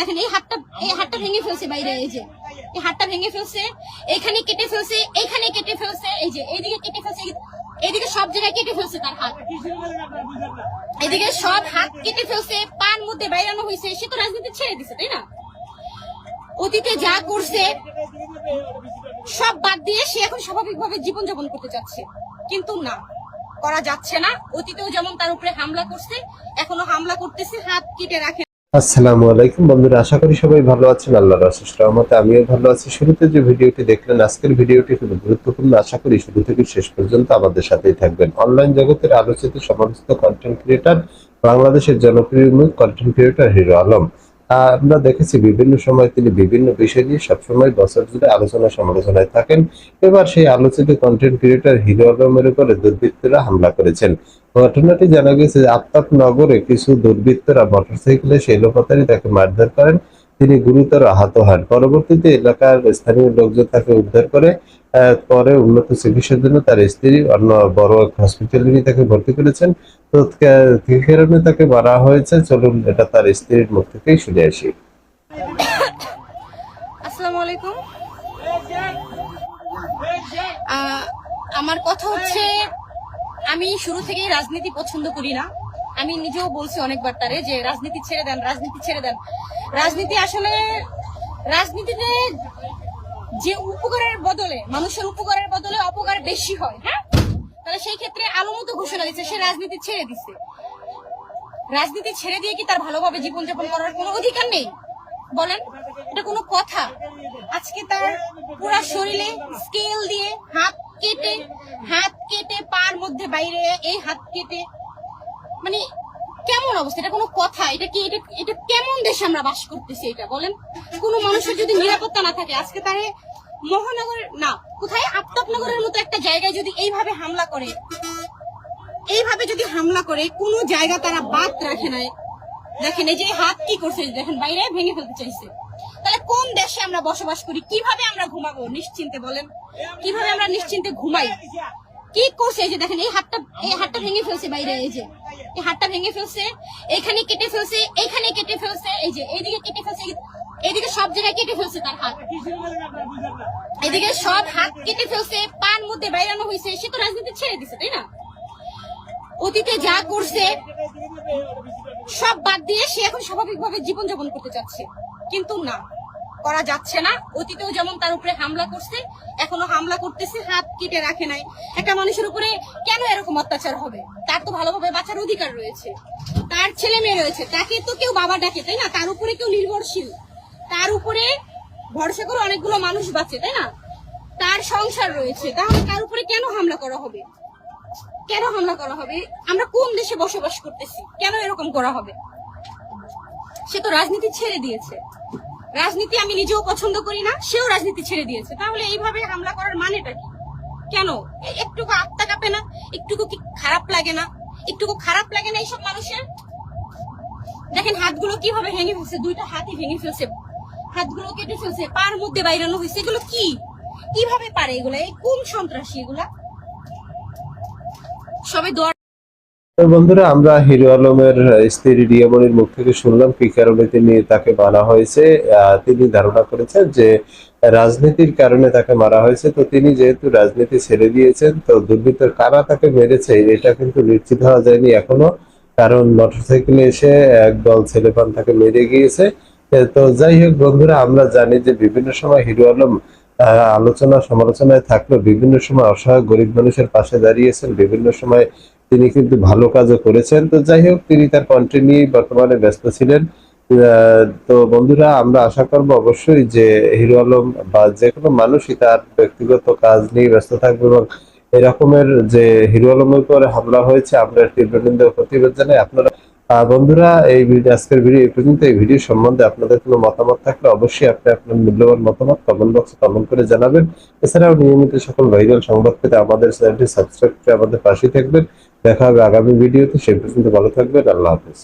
দেখেন, এই হাতটা এই হাতটা ভেঙে ফেলছে বাইরে, এই যে। এই হাতটা ভেঙে ফেলছে, এখানে কেটে ফেলছে, এখানে কেটে ফেলছে, এই যে, এইদিকে কেটে ফেলছে, এইদিকে সব জায়গায় কেটে ফেলছে তার হাত। এদিকে সব হাত কেটে ফেলছে পান মধ্যে বাইরানো হয়েছে, সে তো রাজনীতি ছেড়ে দিছে, তাই না? অতীতে যা করছে, সব বাদ দিয়ে সে এখন স্বাভাবিকভাবে জীবনযাপন করতে চাচ্ছে। কিন্তু না, করা যাচ্ছে না। অতীতেও যেমন তার উপরে হামলা করছে, এখনও হামলা করতেছে, হাত কেটে রাখে আসসালামু আলাইকুম বন্ধুরা, আশা করি সবাই ভালো আছেন, আল্লাহর অশেষ রহমতে আমিও ভালো আছি। শুরুতে যে ভিডিওটি দেখলেন, আজকের ভিডিওটি খুব গুরুত্বপূর্ণ। আশা করি শুরু থেকে শেষ পর্যন্ত আমাদের সাথেই থাকবেন। অনলাইন জগতের আলোচিত সমালোচিত কন্টেন্ট ক্রিয়েটার বাংলাদেশের জনপ্রিয় কন্টেন্ট ক্রিয়েটার হিরো আলম। আমরা দেখেছি বিভিন্ন সময় তিনি বিভিন্ন বিষয় নিয়ে সবসময় বছর জুড়ে আলোচনা সমালোচনায় থাকেন। এবার সেই আলোচিত কন্টেন্ট ক্রিয়েটর হিরো আলমের উপরে দুর্বৃত্তরা হামলা করেছেন। ঘটনাটি জানা গেছে যে আফতাব নগরে কিছু দুর্বৃত্তরা মোটরসাইকেলে সেই লোকতারি তাকে মারধর করেন। তিনি গুরুতর আহত হন। পরবর্তীতে এলাকার স্থানীয় লোকজন তাকে উদ্ধার করে পরে উন্নত চিকিৎসার জন্য তার স্ত্রী অন্য বড় এক হসপিটালে নিয়ে তাকে ভর্তি করেছেন। তো কারণে তাকে মারা হয়েছে? চলুন, এটা তার স্ত্রীর মুখ থেকেই শুনে আসি। আমার কথা হচ্ছে, আমি শুরু থেকেই রাজনীতি পছন্দ করি না। আমি নিজেও বলছি অনেকবার তারে যে রাজনীতি ছেড়ে দেন, রাজনীতি ছেড়ে দেন। রাজনীতি আসলে, রাজনীতিতে যে উপকারের বদলে, মানুষের উপকারের বদলে অপকার বেশি হয় হ্যাঁ? তাহলে সেই ক্ষেত্রে আলোমতো ঘোষণা দিচ্ছে, সে রাজনীতি ছেড়ে দিছে। রাজনীতি ছেড়ে দিয়ে কি তার ভালোভাবে জীবনযাপন করার কোনো অধিকার নেই? বলেন, এটা কোনো কথা। আজকে তার পুরা শরীরে স্কেল দিয়ে হাত কেটে হাত কেটে পার মধ্যে বাইরে এই হাত কেটে মানে কেমন অবস্থা? এটা কোনো কথা? এটা কি এটা এটা কেমন দেশে আমরা বাস করতেছি এটা, বলেন? কোনো মানুষের যদি নিরাপত্তা না থাকে, আজকে তারে মহানগর না, কোথায়? আফতাবনগরের মতো একটা জায়গায় যদি এইভাবে হামলা করে, এইভাবে যদি হামলা করে, কোনো জায়গা তারা বাদ রাখে নাই। দেখেন, এই যে হাত কি করছে দেখেন, বাইরে ভেঙে ফেলতে চাইছে। তাহলে কোন দেশে আমরা বসবাস করি? কীভাবে আমরা ঘুমাবো? নিশ্চিন্তে বলেন। কীভাবে আমরা নিশ্চিন্তে ঘুমাই? কি করছে? এই যে দেখেন, এই হাতটা এই হাতটা ভেঙে ফেলছে বাইরে, এই যে। এই হাতটা ভেঙে ফেলছে, এখানে কেটে ফেলছে, এখানে কেটে ফেলছে, এই যে, এইদিকে কেটে ফেলছে এইদিকে সব জায়গায় কেটে ফেলছে তার হাত। এদিকে সব হাত কেটে ফেলছে পান মধ্যে বাইরানো হয়েছে, সে তো রাজনীতি ছেড়ে দিছে, তাই না? অতীতে যা করছে, সব বাদ দিয়ে সে এখন স্বাভাবিকভাবে জীবনযাপন করতে চাচ্ছে। কিন্তু না। করা যাচ্ছে না। অতীতেও যেমন তার উপরে হামলা করছে, এখনও হামলা করতেছে, হাত কেটে রাখে নাই। একটা মানুষের উপরে কেন এরকম অত্যাচার হবে? তার তো ভালোভাবে বাঁচার অধিকার রয়েছে। তার ছেলে মেয়ে রয়েছে, তাকে তো কেউ বাবা ডাকে, তাই না? তার উপরে কেউ নির্ভরশীল। তার উপরে ভরসা করে অনেকগুলো মানুষ বাঁচে, তাই না? তার সংসার রয়েছে, তাহলে তার উপরে কেন হামলা করা হবে? কেন হামলা করা হবে? আমরা কোন দেশে বসবাস করতেছি? কেন এরকম করা হবে? সে তো রাজনীতি ছেড়ে দিয়েছে। রাজনীতি আমি নিজেও পছন্দ করি না, সেও রাজনীতি ছেড়ে দিয়েছে। তাহলে এইভাবে হামলা করার মানেটা কি? কেন? একটুকু আত্মা কাঁপে না? একটুকু কি খারাপ লাগে না? একটুকু খারাপ লাগে না এইসব মানুষের? দেখেন, হাতগুলো কীভাবে ভেঙে ফেলছে? দুইটা হাতই ভেঙে ফেলছে। হাতগুলো কেটে ফেলছে। পার মধ্যে বাইরানো হয়েছে। এগুলো কি? কীভাবে পারে এগুলা? এই কোন সন্ত্রাসী এগুলা? সবাই দোয়া তো বন্ধুরা, আমরা হিরো আলমের স্ত্রী রিয়ামনির মুখ থেকে শুনলাম কি কারণে তিনি তাকে মারা হয়েছে। তিনি ধারণা করেছেন যে রাজনীতির কারণে তাকে মারা হয়েছে। তো তিনি যেহেতু রাজনীতি ছেড়ে দিয়েছেন, তো দুর্বৃত্ত কারা তাকে মেরেছে, এটা কিন্তু নিশ্চিত হওয়া যায়নি এখনও। কারণ মোটরসাইকেলে এসে একদল ছেলেপান তাকে মেরে গিয়েছে। তো যাই হোক বন্ধুরা, আমরা জানি যে বিভিন্ন সময় হিরো আলম আলোচনা সমালোচনায় থাকলেও বিভিন্ন সময় অসহায় গরিব মানুষের পাশে দাঁড়িয়েছেন। বিভিন্ন সময় তিনি কিন্তু ভালো কাজও করেছেন। তো যাই হোক, তিনি তার কন্টেন্ট নিয়ে বর্তমানে ব্যস্ত ছিলেন। তো বন্ধুরা, আমরা আশা করব অবশ্যই যে হিরো আলম বা যে কোনো মানুষই তার ব্যক্তিগত কাজ নিয়ে ব্যস্ত থাকবে এবং এরকমের যে হিরো আলমের উপরে হামলা হয়েছে, আমরা তীব্র প্রতিবাদ জানাই। আপনারা বন্ধুরা, এই আজকের ভিডিও এই পর্যন্ত। এই ভিডিও সম্বন্ধে আপনাদের কোনো মতামত থাকলে অবশ্যই আপনি আপনার মূল্যবান মতামত কমেন্ট বক্সে কমেন্ট করে জানাবেন। এছাড়াও নিয়মিত সকল ভাইরাল সংবাদ পেতে আমাদের চ্যানেলটি সাবস্ক্রাইব করে আমাদের পাশেই থাকবেন। দেখা হবে আগামী ভিডিওতে সে পর্যন্ত ভালো থাকবেন আল্লাহ হাফেজ।